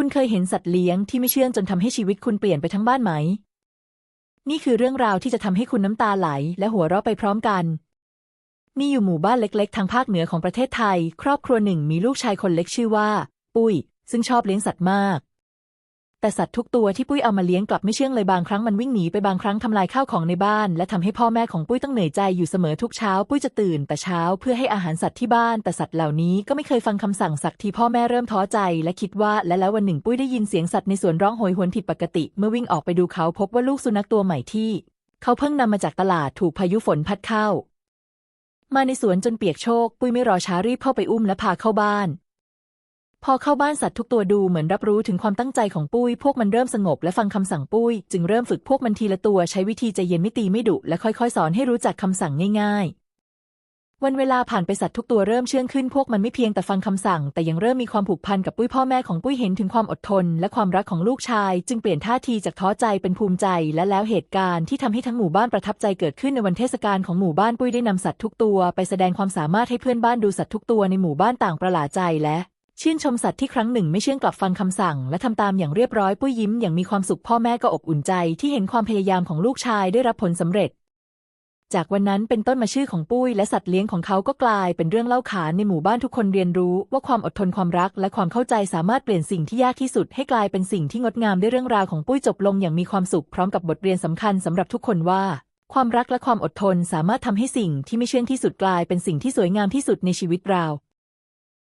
คุณเคยเห็นสัตว์เลี้ยงที่ไม่เชื่องจนทำให้ชีวิตคุณเปลี่ยนไปทั้งบ้านไหม นี่คือเรื่องราวที่จะทำให้คุณน้ำตาไหล และหัวเราะไปพร้อมกัน มีอยู่หมู่บ้านเล็ก ๆ ทางภาคเหนือของประเทศไทย ครอบครัวหนึ่งมีลูกชายคนเล็กชื่อว่า ปุ้ย ซึ่งชอบเลี้ยงสัตว์มาก แต่สัตว์ทุกตัวที่ปุ้ยเอามาเลี้ยงกลับไม่เชื่องเลยบางครั้งมันวิ่งหนีไปบางครั้งทำลายข้าวของในบ้าน และทำให้พ่อแม่ของปุ้ยต้องเหนื่อยใจอยู่เสมอทุกเช้า ปุ้ยจะตื่นแต่เช้าเพื่อให้อาหารสัตว์ที่บ้าน แต่สัตว์เหล่านี้ก็ไม่เคยฟังคำสั่งสักทีพ่อแม่เริ่มท้อใจ และคิดว่าและแล้ววันหนึ่งปุ้ยได้ยินเสียงสัตว์ในสวนร้องโหยหวนผิดปกติ เมื่อวิ่งออกไปดูเขาพบว่าลูกสุนัขตัวใหม่ที่ เขาเพิ่งนำมาจากตลาดถูกพายุฝนพัดเข้า มาในสวนจนเปียกโชก ปุ้ยไม่รอช้ารีบเข้าไปอุ้มและพาเข้าบ้าน พอเข้าบ้านสัตว์ทุกตัวดูเหมือนรับรู้ถึงความตั้งใจของปุ้ย พวกมันเริ่มสงบและฟังคำสั่งปุ้ย จึงเริ่มฝึกพวกมันทีละตัวใช้วิธีใจเย็นไม่ตีไม่ดุและค่อยๆ สอนให้รู้จักคำสั่งง่าย ๆ วันเวลาผ่านไปสัตว์ทุกตัวเริ่มเชื่องขึ้นพวกมันไม่เพียงแต่ฟังคำสั่ง แต่ยังเริ่มมีความผูกพันกับปุ้ยพ่อแม่ของปุ้ยเห็นถึงความอดทน และความรักของลูกชาย จึงเปลี่ยนท่าทีจากท้อใจเป็นภูมิใจ และแล้วเหตุการณ์ที่ทำให้ทั้งหมู่บ้านประทับใจเกิดขึ้นในวันเทศกาลของหมู่บ้านปุ้ยได้นำสัตว์ทุกตัว ไปแสดงความสามารถให้เพื่อนบ้านดูสัตว์ทุกตัวในหมู่บ้านต่างประหลาดใจและ ชื่นชมสัตว์ที่ครั้งหนึ่งไม่เชื่องกลับฟังคำสั่ง และทำตามอย่างเรียบร้อยปุ้ยยิ้มอย่างมีความสุขพ่อแม่ก็อบอุ่นใจที่เห็นความพยายามของลูกชายได้รับผลสำเร็จ จากวันนั้นเป็นต้นมาชื่อของปุ้ยและสัตว์เลี้ยงของเขาก็กลายเป็นเรื่องเล่าขานในหมู่บ้านทุกคนเรียนรู้ ว่าความอดทนความรัก และความเข้าใจสามารถเปลี่ยนสิ่งที่ยากที่สุด ให้กลายเป็นสิ่งที่งดงามด้วยเรื่องราวของปุ้ยจบลงอย่างมีความสุขพร้อมกับบทเรียนสำคัญสำหรับทุกคนว่าความรักและความอดทนสามารถทำให้สิ่งที่ไม่เชื่องที่สุดกลายเป็นสิ่งที่สวยงามที่สุดในชีวิตเรา